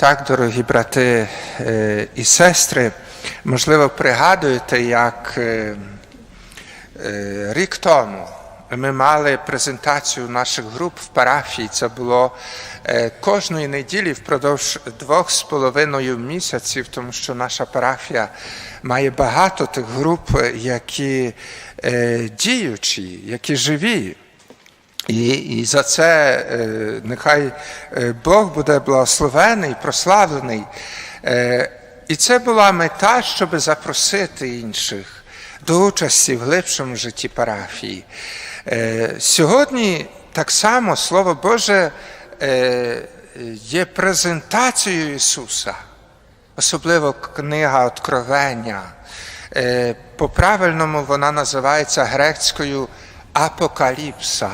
Так, дорогі брати е, і сестри, можливо, пригадуєте, як е, е, рік тому ми мали презентацію наших груп в парафії. Це було кожної неділі впродовж двох з половиною місяців, тому що наша парафія має багато тих груп, які діючі, які живі. І, і за це е, нехай е, Бог буде благословений, прославлений. Е, і це була мета, щоб запросити інших до участі в глибшому житті парафії. Е, сьогодні так само Слово Боже е, є презентацією Ісуса, особливо книга Откровення. Е, по-правильному вона називається грецькою Апокаліпса.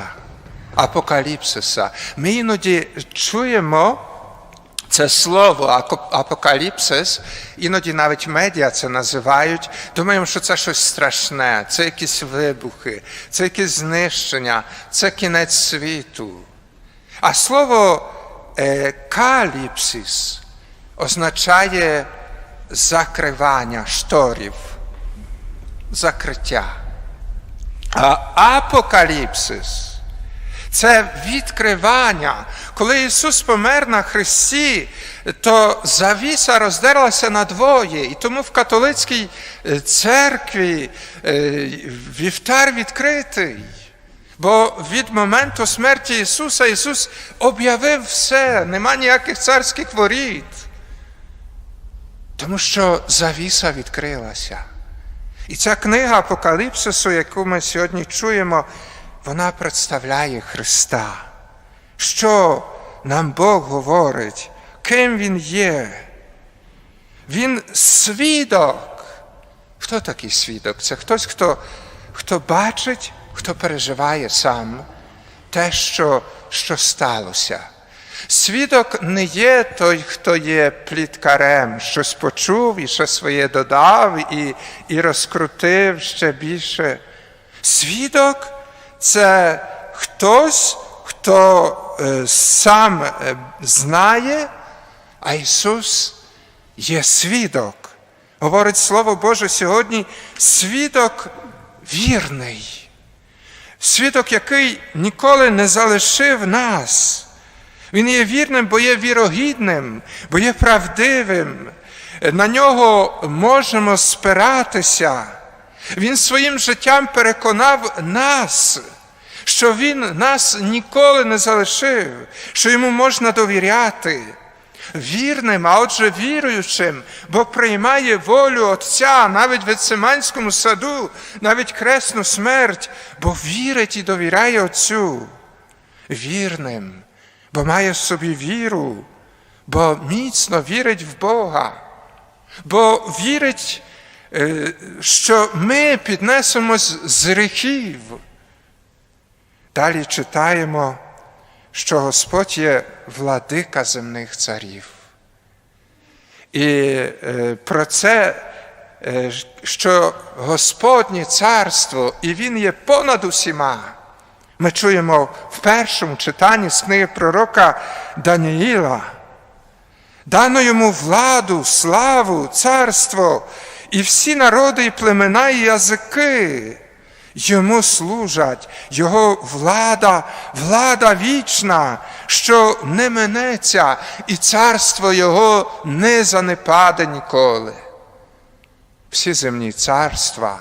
Апокаліпсиса. Ми іноді чуємо це слово апокаліпсис, іноді навіть медіа це називають. Думаємо, що це щось страшне, це якісь вибухи, це якесь знищення, це кінець світу. А слово е, каліпсис означає закривання шторів, закриття. А апокаліпсис це відкривання. Коли Ісус помер на Христі, то завіса роздерлася надвоє. І тому в католицькій церкві вівтар відкритий. Бо від моменту смерті Ісуса Ісус об'явив все, нема ніяких царських воріт. Тому що завіса відкрилася. І ця книга Апокаліпсису, яку ми сьогодні чуємо, вона представляє Христа. Що нам Бог говорить, ким Він є? Він свідок. Хто такий свідок? Це хтось, хто, хто бачить, хто переживає сам те, що, що сталося. Свідок не є той, хто є пліткарем, щось почув і ще своє додав, і, і розкрутив ще більше. Свідок це хтось, хто е, сам е, знає, а Ісус є свідок. Говорить Слово Боже сьогодні, свідок вірний, свідок, який ніколи не залишив нас. Він є вірним, бо є вірогідним, бо є правдивим. На нього можемо спиратися. Він своїм життям переконав нас, що Він нас ніколи не залишив, що йому можна довіряти. Вірним, а отже віруючим, бо приймає волю Отця навіть в Гециманському саду, навіть кресну смерть, бо вірить і довіряє Отцю. Вірним, бо має в собі віру, бо міцно вірить в Бога, бо вірить що ми піднесемось з гріхів. Далі читаємо, що Господь є владика земних царів. І про це, що Господнє царство, і Він є понад усіма. Ми чуємо в першому читанні з книги пророка Даніїла. Дано йому владу, славу, царство і всі народи, і племена, і язики йому служать, Його влада, влада вічна, що не минеться, і царство Його не занепаде ніколи. Всі земні царства,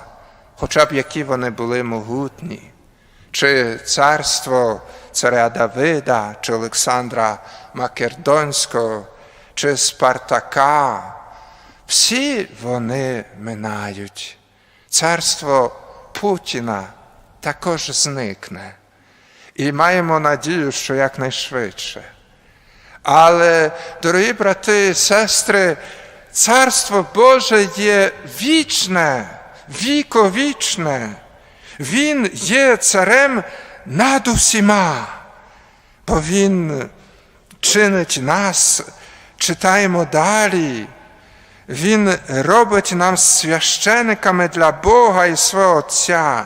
хоча б які вони були могутні, чи царство царя Давида, чи Олександра Македонського, чи Спартака, всі вони минають. Царство Путіна також зникне. І маємо надію, що якнайшвидше. Але, дорогі брати і сестри, Царство Боже є вічне, віковічне. Він є царем над усіма, бо Він чинить нас, читаємо далі. Він робить нам священиками для Бога і свого Отця.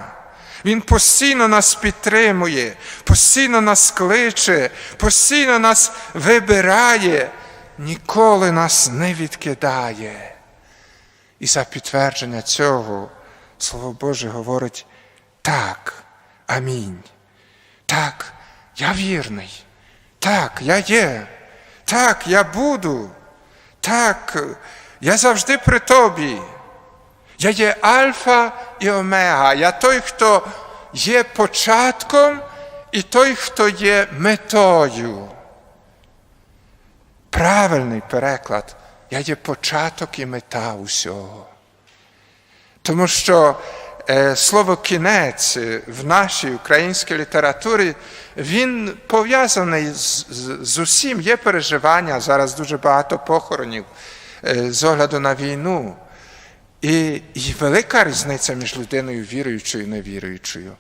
Він постійно нас підтримує, постійно нас кличе, постійно нас вибирає ніколи нас не відкидає. І за підтвердження цього Слово Боже говорить так, амінь. Так, я вірний. Так, я є. Так, я буду. Так, я завжди при тобі. Я є Альфа і Омега. Я той, хто є початком, і той, хто є метою. Правильний переклад. Я є початок і мета усього. Тому що е, слово кінець в нашій українській літературі він пов'язаний з, з, з усім. Є переживання, зараз дуже багато похоронів з огляду на війну. І, і велика різниця між людиною віруючою і невіруючою.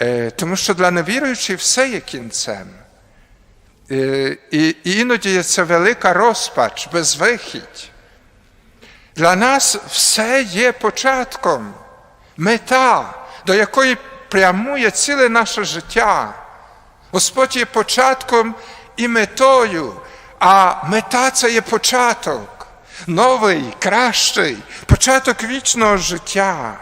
Е, тому що для невіруючої все є кінцем. Е, і іноді є це велика розпач, безвихідь. Для нас все є початком, мета, до якої прямує ціле наше життя. Господь є початком і метою, а мета це є початок, новий, кращий, початок вічного життя.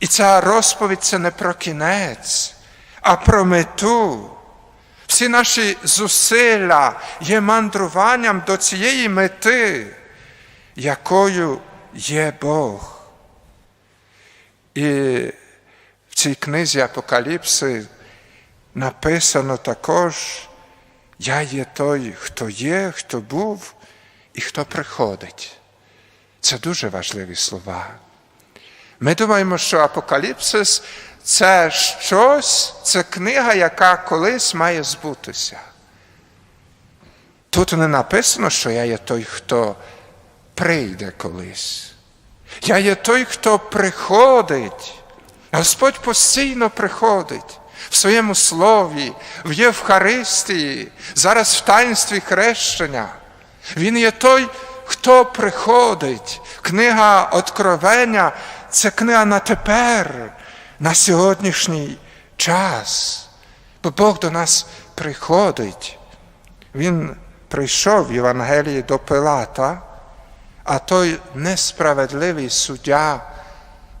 І ця розповідь це не про кінець, а про мету. Всі наші зусилля є мандруванням до цієї мети, якою є Бог. І в цій книзі Апокаліпси написано також, я є той, хто є, хто був і хто приходить. Це дуже важливі слова. Ми думаємо, що Апокаліпсис це щось, це книга, яка колись має збутися. Тут не написано, що я є той, хто прийде колись. Я є той, хто приходить. Господь постійно приходить в своєму слові, в Євхаристії, зараз в таїнстві хрещення. Він є той, хто приходить. Книга Откровення це книга на тепер, на сьогоднішній час. Бо Бог до нас приходить. Він прийшов в Євангелії до Пилата, а той несправедливий суддя,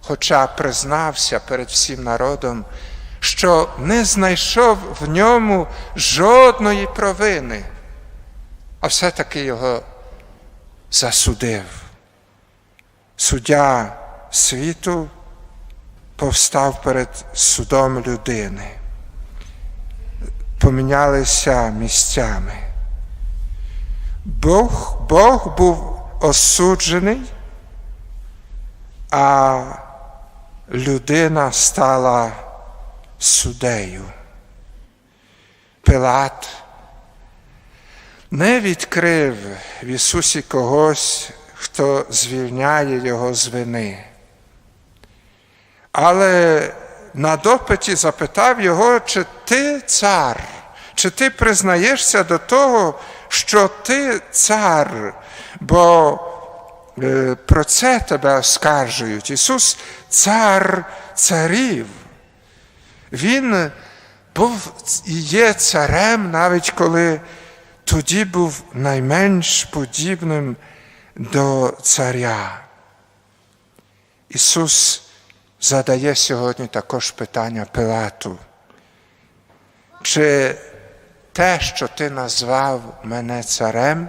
хоча признався перед всім народом, що не знайшов в ньому жодної провини, а все-таки його засудив. Суддя світу повстав перед судом людини, помінялися місцями. Бог, Бог був осуджений, а людина стала суддею. Пилат не відкрив в Ісусі когось, хто звільняє Його з вини. Але на допиті запитав його, чи ти цар, чи ти признаєшся до того, що ти цар, бо е, про це тебе оскаржують. Ісус цар царів. Він був і є царем, навіть коли тоді був найменш подібним до царя. Ісус задає сьогодні також питання Пилату. Чи те, що ти назвав мене царем,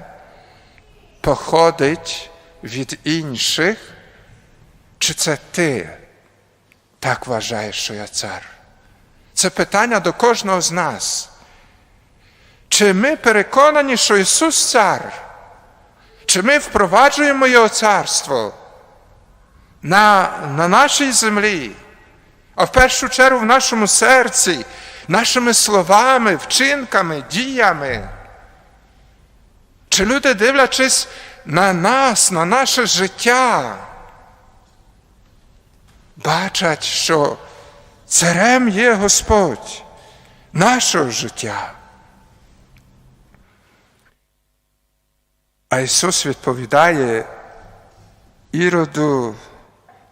походить від інших, чи це ти так вважаєш, що я цар? Це питання до кожного з нас. Чи ми переконані, що Ісус цар? Чи ми впроваджуємо Його царство? на, на нашій землі, а в першу чергу в нашому серці, нашими словами, вчинками, діями. Чи люди, дивлячись на нас, на наше життя, бачать, що царем є Господь нашого життя. А Ісус відповідає Іроду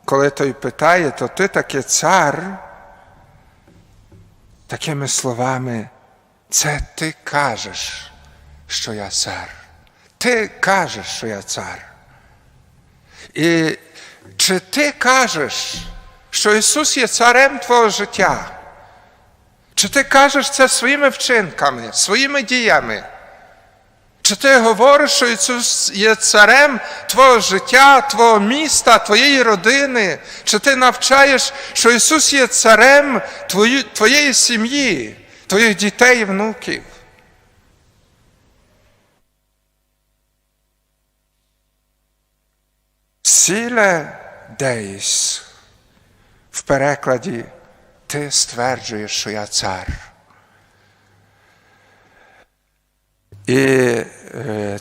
коли той питає, то ти таки цар, такими словами, це ти кажеш, що я цар. Ти кажеш, що я цар. І чи ти кажеш, що Ісус є царем твого життя? Чи ти кажеш це своїми вчинками, своїми діями? Чи ти говориш, що Ісус є царем твого життя, твого міста, твоєї родини? Чи ти навчаєш, що Ісус є царем твоєї сім'ї, твоїх дітей і внуків? Сіле деїс в перекладі ти стверджуєш, що я цар. І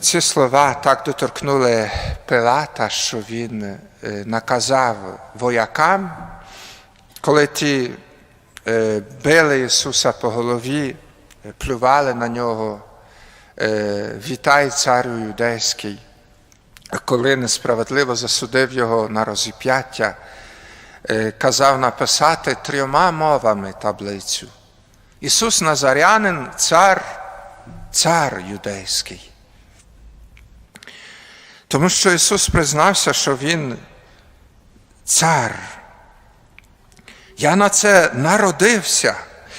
ці слова так доторкнули Пилата, що він е, наказав воякам, коли ті е, били Ісуса по голові, е, плювали на нього, е, вітай царю юдейський, коли несправедливо засудив його на розіп'яття, е, казав написати трьома мовами таблицю. Ісус Назарянин, цар цар юдейський. Тому що Ісус признався, що Він цар. Я на це народився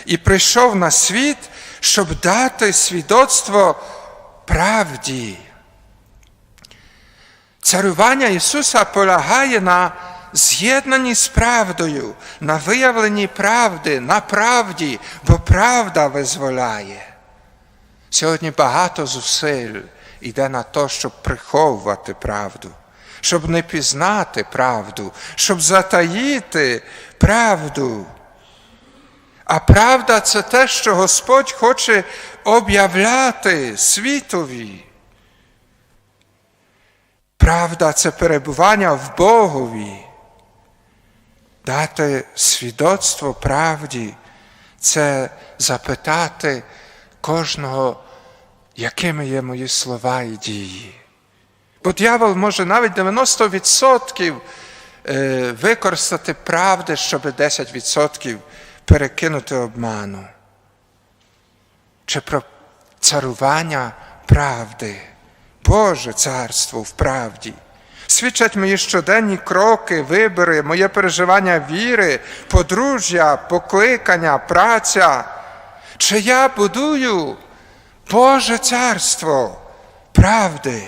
і прийшов на світ, щоб дати свідоцтво правді. Царювання Ісуса полягає на з'єднанні з правдою, на виявленні правди, на правді, бо правда визволяє. Сьогодні багато зусиль йде на те, щоб приховувати правду, щоб не пізнати правду, щоб затаїти правду. А правда це те, що Господь хоче об'являти світові. Правда це перебування в Богові. Дати свідоцтво правді це запитати кожного, якими є мої слова і дії. Бо дьявол може навіть 90% використати правди, щоб 10% перекинути обману. Чи про царування правди, Боже царство в правді. Свідчать мої щоденні кроки, вибори, моє переживання віри, подружжя, покликання, праця. Чи я будую Боже царство правди?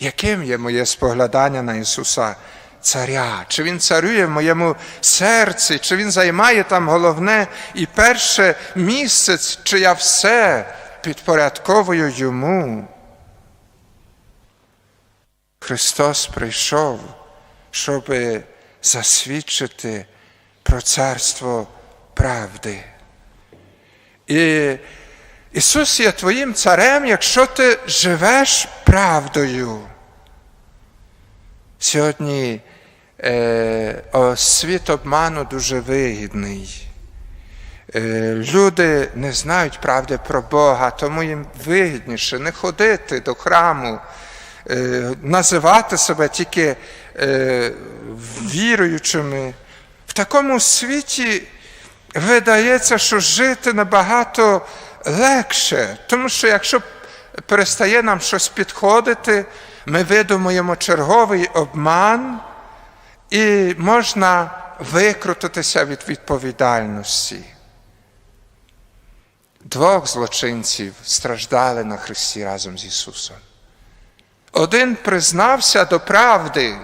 Яким є моє споглядання на Ісуса Царя? Чи Він царює в моєму серці, чи Він займає там головне і перше місце, чи я все підпорядковую Йому? Христос прийшов, щоб засвідчити про царство правди. І Ісус є твоїм царем, якщо ти живеш правдою. Сьогодні е, світ обману дуже вигідний. Е, люди не знають правди про Бога, тому їм вигідніше не ходити до храму, е, називати себе тільки е, віруючими. В такому світі видається, що жити набагато легше, тому що якщо перестає нам щось підходити, ми видумуємо черговий обман і можна викрутитися від відповідальності. Двох злочинців страждали на Христі разом з Ісусом. Один признався до правди,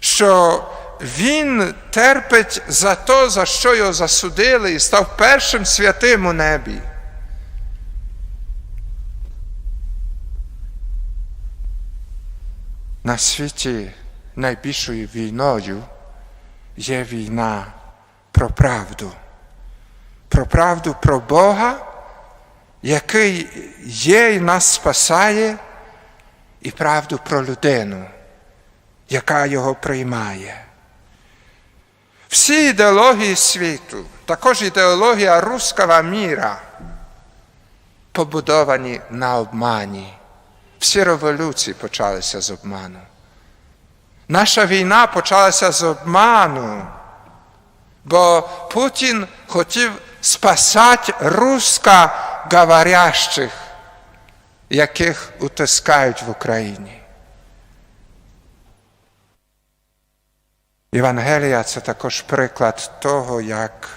що він терпить за то, за що його засудили, і став першим святим у небі. На світі найбільшою війною є війна про правду. Про правду про Бога, який є і нас спасає, і правду про людину, яка його приймає. Всі ідеології світу, також ідеологія руского міра, побудовані на обмані. Всі революції почалися з обману. Наша війна почалася з обману, бо Путін хотів спасати русскоговорящих яких утискають в Україні. Євангелія це також приклад того, як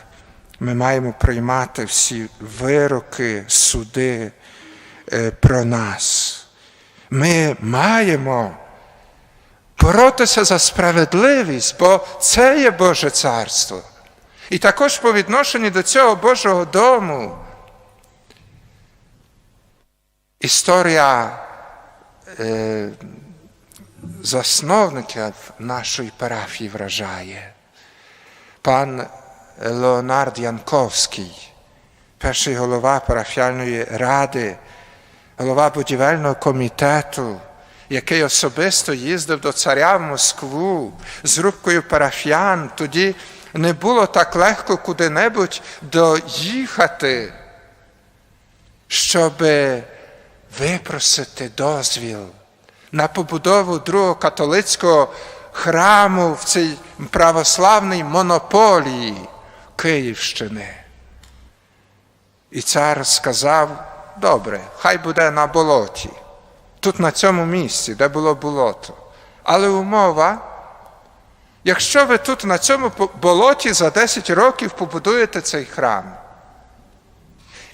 ми маємо приймати всі вироки, суди е, про нас. Ми маємо боротися за справедливість, бо це є Боже царство. І також по відношенню до цього Божого дому. Історія е, засновників нашої парафії вражає. Пан Леонард Янковський, перший голова парафіальної ради, голова будівельного комітету, який особисто їздив до царя в Москву з рубкою парафіян, тоді не було так легко куди-небудь доїхати, щоб випросити дозвіл на побудову другого католицького храму в цій православній монополії Київщини. І цар сказав, добре, хай буде на болоті, тут на цьому місці, де було болото. Але умова, якщо ви тут на цьому болоті за 10 років побудуєте цей храм,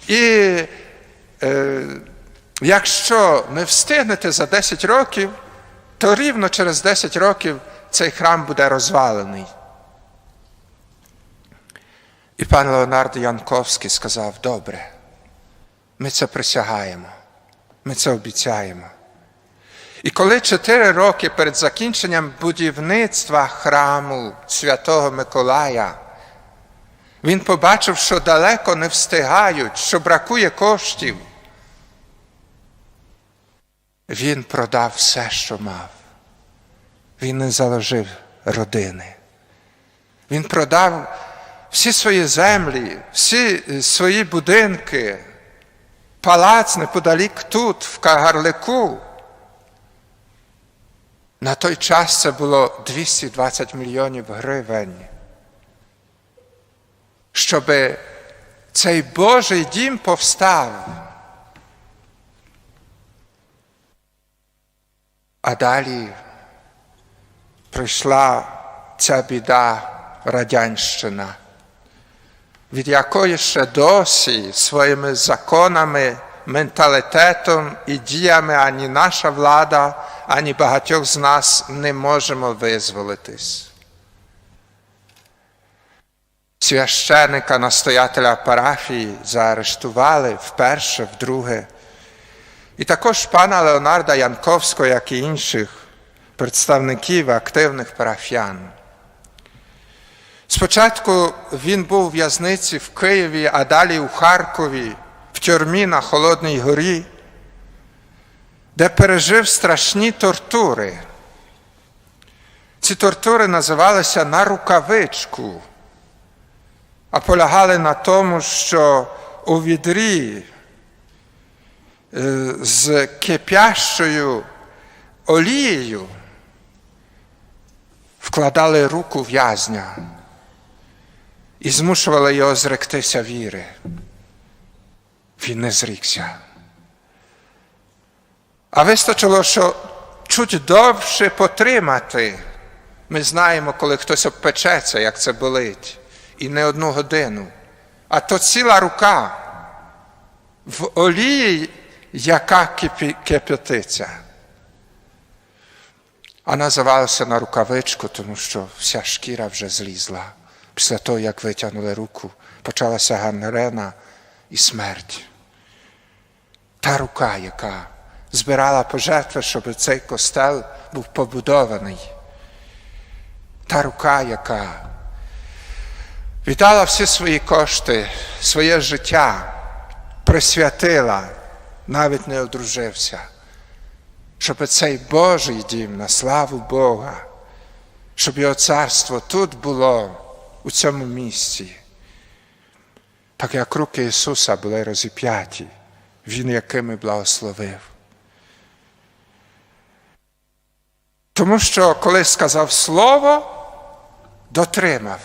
і е, якщо не встигнете за 10 років, то рівно через 10 років цей храм буде розвалений. І пан Леонард Янковський сказав: добре, ми це присягаємо, ми це обіцяємо. І коли чотири роки перед закінченням будівництва храму Святого Миколая, він побачив, що далеко не встигають, що бракує коштів. Він продав все, що мав. Він не заложив родини. Він продав всі свої землі, всі свої будинки, палац неподалік тут, в Кагарлику. На той час це було 220 мільйонів гривень. Щоб цей Божий дім повстав. А далі прийшла ця біда Радянщина, від якої ще досі своїми законами, менталітетом і діями ані наша влада, ані багатьох з нас не можемо визволитись. Священника настоятеля парафії заарештували вперше, вдруге. І також пана Леонарда Янковського, як і інших представників активних парафіян. Спочатку він був у в'язниці в Києві, а далі у Харкові, в тюрмі на Холодній Горі, де пережив страшні тортури. Ці тортури називалися на рукавичку, а полягали на тому, що у відрі з кипящою олією вкладали руку в'язня і змушували його зректися віри. Він не зрікся. А вистачило, що чуть довше потримати. Ми знаємо, коли хтось обпечеться, як це болить, і не одну годину. А то ціла рука в олії, яка кип'ятиться. А називалося на рукавичку, тому що вся шкіра вже злізла. Після того, як витягнули руку, почалася гангрена і смерть. Та рука, яка збирала пожертви, щоб цей костел був побудований. Та рука, яка віддала всі свої кошти, своє життя, присвятила, навіть не одружився, щоб цей Божий дім на славу Бога, щоб його царство тут було у цьому місці. Так як руки Ісуса були розіп'яті, Він якими благословив. Тому що, коли сказав Слово, дотримав.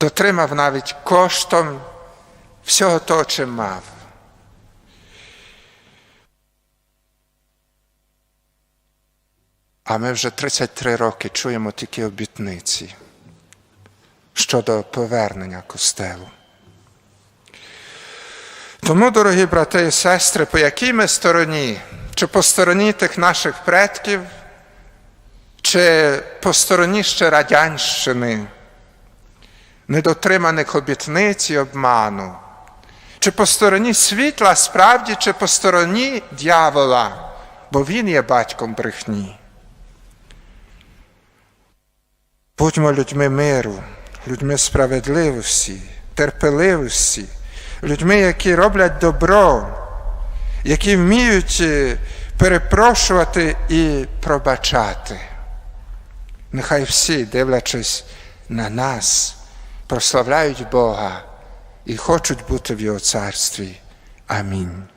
Дотримав навіть коштом всього того, чим мав. А ми вже 33 роки чуємо тільки обітниці щодо повернення костелу. Тому, дорогі брати і сестри, по якій ми стороні, чи по стороні тих наших предків, чи по стороні ще Радянщини, недотриманих обітниць і обману, чи по стороні світла справді, чи по стороні дьявола, бо він є батьком брехні. Будьмо людьми миру, людьми справедливості, терпеливості, людьми, які роблять добро, які вміють е, перепрошувати і пробачати. Нехай всі, дивлячись на нас, прославляють Бога і хочуть бути в Його царстві. Амінь.